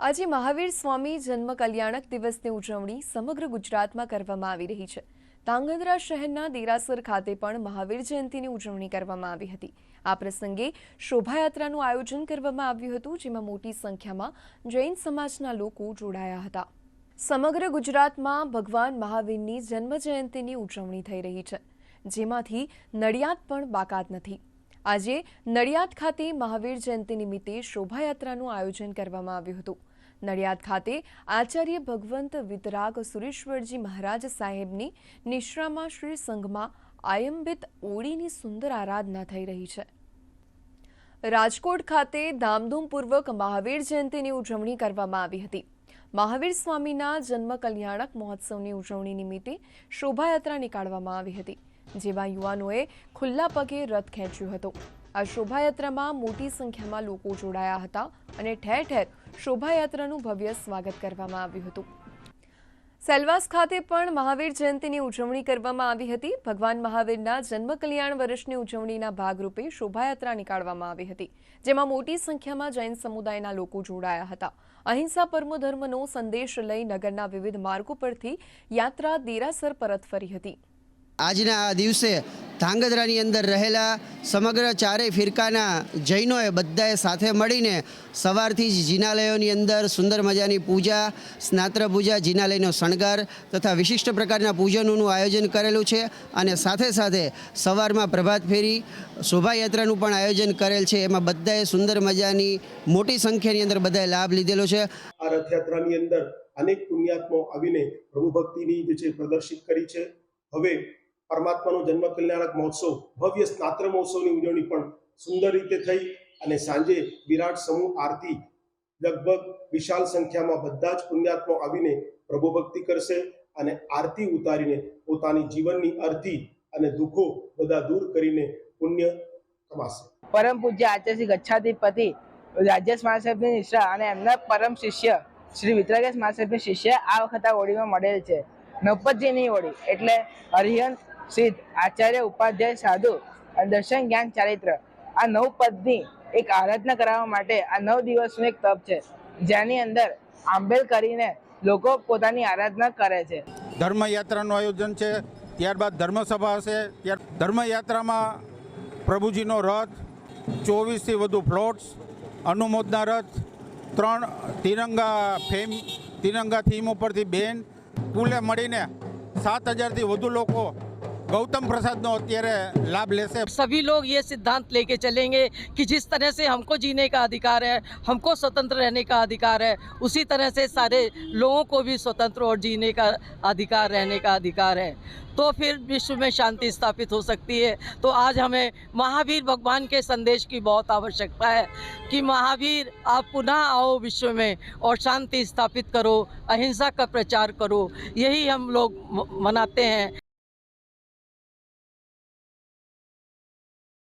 આજે મહાવીર સ્વામી જન્મ કલ્યાણક દિવસની ઉજવણી સમગ્ર ગુજરાતમાં કરવામાં આવી રહી છે. ધાંગધ્રા શહેરના દેરાસર ખાતે પણ મહાવીર જયંતિની ઉજવણી કરવામાં આવી હતી. આ પ્રસંગે શોભાયાત્રાનું આયોજન કરવામાં આવ્યું હતું, જેમાં મોટી સંખ્યામાં જૈન સમાજના લોકો જોડાયા હતા. સમગ્ર ગુજરાતમાં ભગવાન મહાવીરની જન્મ જયંતિની ઉજવણી થઈ રહી છે. જેમાંથી નડિયાદ પણ બાકાત નથી. આજે નડિયાદ ખાતે મહાવીર જયંતિ નિમિત્તે શોભાયાત્રાનું આયોજન કરવામાં આવ્યું હતું. નડિયાદ ખાતે આચાર્ય ભગવંત વિતરાગ સુરેશ્વરજી મહારાજ સાહેબની નિશ્રામાં શ્રી સંઘમાં આયંબિત ઓળીની સુંદર આરાધના થઈ રહી છે. રાજકોટ ખાતે ધામધૂમપૂર્વક મહાવીર જયંતિની ઉજવણી કરવામાં આવી હતી. મહાવીર સ્વામીના જન્મ કલ્યાણક મહોત્સવની ઉજવણી નિમિત્તે શોભાયાત્રા નીકાળવામાં આવી હતી, જેમાં યુવાનોએ ખુલ્લા પગે રથ ખેંચ્યો હતો. આ શોભાયાત્રામાં મોટી સંખ્યામાં લોકો જોડાયા હતા અને ઠેર ઠેર શોભાયાત્રાનું ભવ્ય સ્વાગત કરવામાં આવ્યું હતું. સેલવાસ ખાતે પણ મહાવીર જયંતિની ઉજવણી કરવામાં આવી હતી. ભગવાન મહાવીરના જન્મ કલ્યાણ વર્ષની ઉજવણીના ભાગરૂપે શોભાયાત્રા નીકાળવામાં આવી હતી, જેમાં મોટી સંખ્યામાં જૈન સમુદાયના લોકો જોડાયા હતા. અહિંસા પરમો ધર્મનો સંદેશ લઈ નગરના વિવિધ માર્ગો પરથી યાત્રા દેરાસર પરત ફરી હતી. આજના આ દિવસે ધાંગધ્રાની અંદર રહેલા સમગ્ર ચારેય ફિરકાના જૈનોએ બધાએ સાથે મળીને સવારથી જ જિનાલયોની અંદર સુંદર મજાની પૂજા, સ્નાત્ર પૂજા, જિનાલયનો શણગાર તથા વિશિષ્ટ પ્રકારના પૂજનોનું આયોજન કરેલું છે અને સાથે સાથે સવારમાં પ્રભાત ફેરી, શોભાયાત્રાનું પણ આયોજન કરેલ છે. એમાં બધાએ સુંદર મજાની મોટી સંખ્યાની અંદર બધાએ લાભ લીધેલો છે. આ રથયાત્રાની અંદર અનેક પુણ્યાત્માઓ આવીને પ્રભુ જે છે પ્રદર્શિત કરી છે. હવે પરમાત્માનો જન્મ કલ્યાણક મહોત્સવ, ભવ્ય સ્નાત્ર મહોત્સવની ઉજવણી પણ સુંદર રીતે થઈ અને સાંજે વિરાટ સમૂહ આરતી લગભગ વિશાળ સંખ્યામાં બધા જ પુણ્યાત્માઓ આવીને પ્રભુ ભક્તિ કરશે અને આરતી ઉતારીને પોતાની જીવનની અર્થી અને દુઃખો બધા દૂર કરીને પુણ્ય કમાશે. પરમ પૂજ્ય આચાર્ય ગચ્છાધિપતિ રાજેશ મહાસાહેબની નિષ્ઠા અને એમના પરમ શિષ્ય શ્રી વિતરાગેશ મહાસાહેબની શિષ્ય આ વખત આ હોળીમાં મળેલ છે. નવપતજીની હોળી એટલે હરિહંત સિદ્ધ આચાર્ય ઉપાધ્યાય સાધુ અને દર્શન જ્ઞાન ચારિત્ર. આ નવ પદની એક આરાધના કરાવવા માટે આ નવ દિવસનું એક તપ છે. જેની અંદર આંબેલ કરીને લોકો પોતાની આરાધના કરે છે. ધર્મયાત્રાનું આયોજન છે. ત્યારબાદ ધર્મસભા હશે. ત્યાર ધર્મયાત્રામાં પ્રભુજીનો રથ, ચોવીસથી વધુ ફ્લોટ્સ, અનુમોદના રથ, ત્રણ તિરંગા ફેમ, તિરંગા થીમ ઉપરથી બેન, કુલે મળીને સાત હજારથી વધુ લોકો गौतम प्रसाद नो अत्यारे लाभ ले से सभी लोग ये सिद्धांत लेके चलेंगे कि जिस तरह से हमको जीने का अधिकार है, हमको स्वतंत्र रहने का अधिकार है, उसी तरह से सारे लोगों को भी स्वतंत्र और जीने का अधिकार, रहने का अधिकार है। तो फिर विश्व में शांति स्थापित हो सकती है। तो आज हमें महावीर भगवान के संदेश की बहुत आवश्यकता है कि महावीर, आप पुनः आओ विश्व में और शांति स्थापित करो, अहिंसा का प्रचार करो। यही हम लोग मनाते हैं।